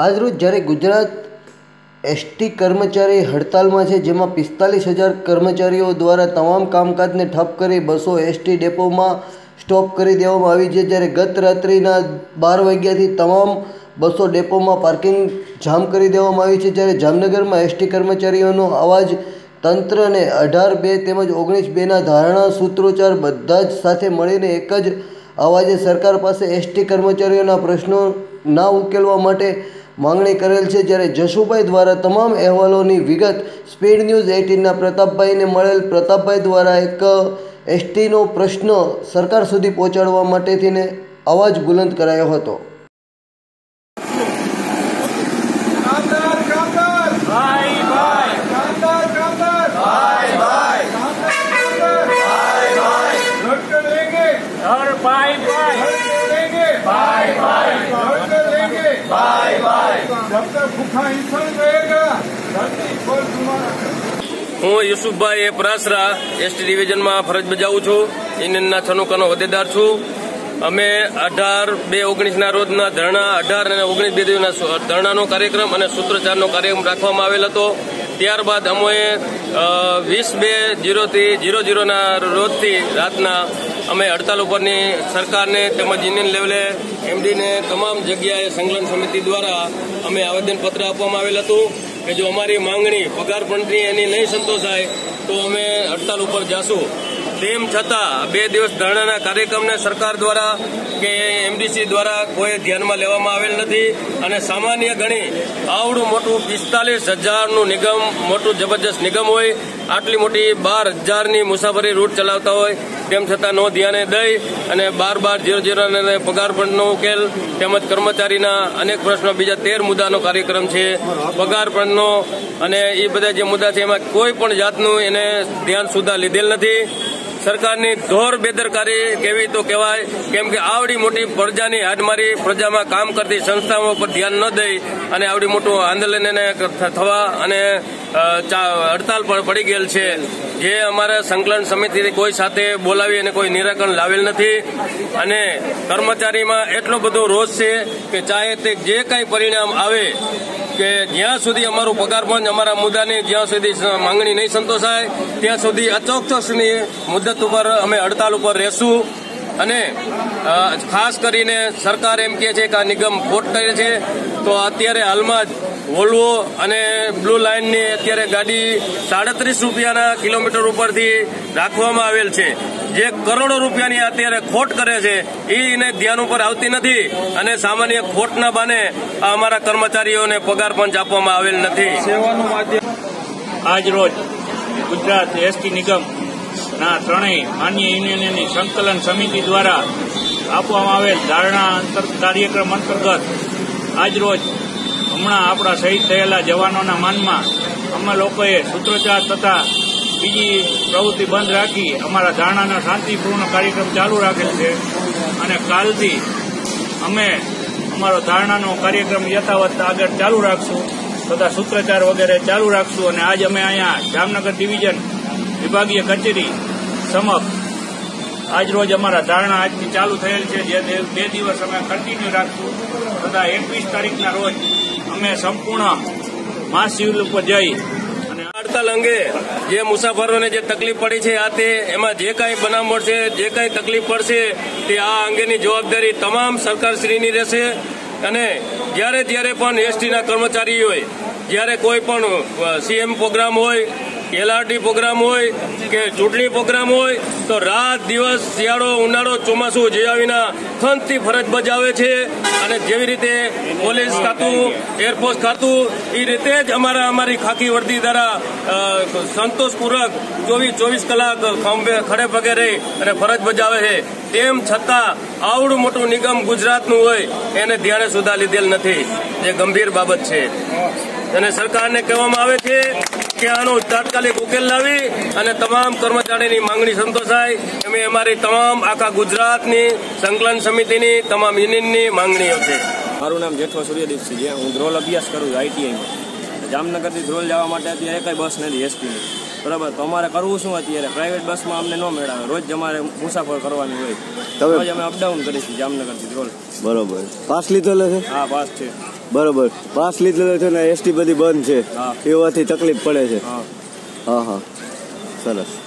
આજરોજ જ્યારે ગુજરાત એસટી કર્મચારી હડતાલમાં છે, જેમાં પિસ્તાલીસ હજાર કર્મચારીઓ દ્વારા તમામ કામકાજને ઠપ કરી બસો એસટી ડેપોમાં સ્ટોપ કરી દેવામાં આવી છે, જ્યારે ગત રાત્રિના બાર વાગ્યાથી તમામ બસો ડેપોમાં પાર્કિંગ જામ કરી દેવામાં આવી છે, જ્યારે જામનગરમાં એસટી કર્મચારીઓનો અવાજ તંત્રને અઢાર બે તેમજ ઓગણીસ બેના ધારણા સૂત્રોચ્ચાર બધા જ સાથે મળીને એક જ અવાજે સરકાર પાસે એસટી કર્મચારીઓના પ્રશ્નો ના ઉકેલવા માટે માંગણી કરેલ છે જ્યારે જશુભાઈ દ્વારા તમામ અહેવાલોની વિગત સ્પીડ ન્યૂઝ એઇટીનના પ્રતાપભાઈને મળેલ. પ્રતાપભાઈ દ્વારા એક એસટીનો પ્રશ્ન સરકાર સુધી પહોંચાડવા માટેથીને અવાજ બુલંદ કરાયો હતો. હું યુસુફભાઈ એ પરાસરા એસટી ડિવિઝનમાં ફરજ બજાવું છું. ઇન્ડિયનના છનુકાનો હોદ્દેદાર છું. અમે અઢાર બે ઓગણીસના રોજના ધરણા, અઢાર અને ઓગણીસ બે દિવસના ધરણાનો કાર્યક્રમ અને સૂત્રોચ્ચારનો કાર્યક્રમ રાખવામાં આવેલ હતો. ત્યારબાદ અમોએ વીસ બે જીરોથી જીરો જીરોના રોજથી રાતના અમે હડતાલ ઉપરની સરકારને તેમજ યુનિયન લેવલે એમડીને તમામ જગ્યાએ સંકલન સમિતિ દ્વારા અમે આવેદનપત્ર આપવામાં આવેલ હતું કે જો અમારી માંગણી પગાર પંટની એની નહીં સંતોષાય, તો અમે હડતાલ ઉપર જાશું. તેમ છતાં બે દિવસ ધરણાના કાર્યક્રમને સરકાર દ્વારા કે એમડીસી દ્વારા કોઈ ધ્યાનમાં લેવામાં આવેલ નથી અને સામાન્ય ગણી આવડું મોટું પિસ્તાલીસ હજારનું નિગમ, મોટું જબરજસ્ત નિગમ હોય, આટલી મોટી બાર હજારની મુસાફરી રૂટ ચલાવતા હોય, તેમ છતાં નો ધ્યાને દઈ અને બાર બાર જીરો જીરો પગાર પંડનો ઉકેલ તેમજ કર્મચારીના અનેક પ્રશ્નો, બીજા તેર મુદ્દાનો કાર્યક્રમ છે. પગાર પંડનો અને એ બધા જે મુદ્દા છે, એમાં કોઈ પણ જાતનું એને ધ્યાન સુધા લીધેલ નથી. સરકારની ધોર બેદરકારી કેવી તો કહેવાય, કેમ કે આવડી મોટી પ્રજાની હાડમારી પ્રજામાં કામ કરતી સંસ્થાઓ પર ધ્યાન ન દઈ અને આવડી મોટું આંદોલન એને થવા અને હડતાલ પર પડી ગયેલ છે. જે અમારા સંકલન સમિતિથી કોઈ સાથે બોલાવી અને કોઈ નિરાકરણ લાવેલ નથી. અને કર્મચારીમાં એટલો બધો રોષ છે કે ચાહે તે જે કાંઈ પરિણામ આવે કે જ્યાં સુધી અમારું પગાર પણ અમારા મુદ્દાની જ્યાં સુધી માંગણી નહીં સંતોષાય, ત્યાં સુધી અચોક્કસની મુદ્દત ઉપર અમે હડતાલ ઉપર રહેશું. અને ખાસ કરીને સરકાર એમ કહે છે કે આ નિગમ ખોટ કરે છે. તો અત્યારે હાલમાં જ વોલ્વો અને બ્લુ લાઇનની અત્યારે ગાડી સાડત્રીસ રૂપિયાના કિલોમીટર ઉપરથી રાખવામાં આવેલ છે. જે કરોડો રૂપિયાની અત્યારે ખોટ કરે છે એ એને ધ્યાન ઉપર આવતી નથી અને સામાન્ય ખોટના બાને અમારા કર્મચારીઓને પગાર પંચ આપવામાં આવેલ નથી. આજ રોજ ગુજરાત એસટી નિગમ ના ત્રણેય માન્ય યુનિયનની સંકલન સમિતિ દ્વારા આપવામાં આવેલ ધારણા કાર્યક્રમ અંતર્ગત આજ રોજ હમણાં આપણા શહીદ થયેલા જવાનોના માનમાં અમે લોકોએ સૂત્રોચ્ચાર તથા બીજી પ્રવૃત્તિ બંધ રાખી અમારા ધારણાનો શાંતિપૂર્ણ કાર્યક્રમ ચાલુ રાખેલ છે. અને કાલથી અમે અમારો ધારણાનો કાર્યક્રમ યથાવત આગળ ચાલુ રાખશું તથા સૂત્રોચ્ચાર વગેરે ચાલુ રાખશું. અને આજ અમે અહીંયા જામનગર ડિવિઝન વિભાગીય કચેરી સમક્ષ આજ રોજ અમારા ધારણા આજથી ચાલુ થયેલ છે, જે બે દિવસ અમે કન્ટિન્યુ રાખશું. તથા એકવીસ તારીખના રોજ અમે સંપૂર્ણ મહાશિવલ ઉપર જઈ હડતાલ અંગે જે મુસાફરોને જે તકલીફ પડી છે, આ તે એમાં જે કાંઈ બનાવ મળશે, જે કાંઈ તકલીફ પડશે, તે આ અંગેની જવાબદારી તમામ સરકારશ્રીની રહેશે. અને જ્યારે જ્યારે પણ એસટીના કર્મચારીઓએ જ્યારે કોઈ પણ સીએમ પ્રોગ્રામ હોય એલઆરટી પ્રોગ્રામ હોય કે ચૂંટણી પ્રોગ્રામ હોય, તો રાત દિવસ શિયાળો, ઉનાળો ચોમાસું જે વિના ખંતથી ફરજ બજાવે છે અને જેવી રીતે પોલીસ ખાતું, એરફોર્સ ખાતું એ રીતે જ અમારા, અમારી ખાકી વર્દી દ્વારા સંતોષપૂર્વક ચોવીસ ચોવીસ કલાક ખડે પગે રહી અને ફરજ બજાવે છે. તેમ છતાં આવડું મોટું નિગમ ગુજરાતનું હોય, એને ધ્યાને સુધા લીધેલ નથી. જે ગંભીર બાબત છે. અને સરકારને કહેવામાં આવે છે કે આનો તાત્કાલિક ઉકેલ લાવી અને તમામ કર્મચારીની માંગણી સંતોષાય. એમ અમારી તમામ આખા ગુજરાતની સંકલન સમિતિની તમામ યુનિયનની માંગણીઓ છે. મારું નામ જેઠવા સૂર્યદીપસિંહ છે. હું ધ્રોલ અભ્યાસ કરું છું આઈટીઆઈમાં જામનગરથી ધ્રોલ જવા માટે અત્યારે કઈ બસ નથી એસટીની બરાબર? તો અમારે કરવું શું અત્યારે? પ્રાઇવેટ બસમાં અમને ન મેળવે. રોજ અમારે મુસાફર કરવાની હોય. તો રોજ અમે અપડાઉન કરીશું જામનગરથી ધ્રોલ. બરોબર. પાસ લીધેલો છે? હા પાસ છે. બરોબર. પાસ લીધેલો છે ને એસટી બધી બંધ છે. એવાથી તકલીફ પડે છે. હા હા. સરસ.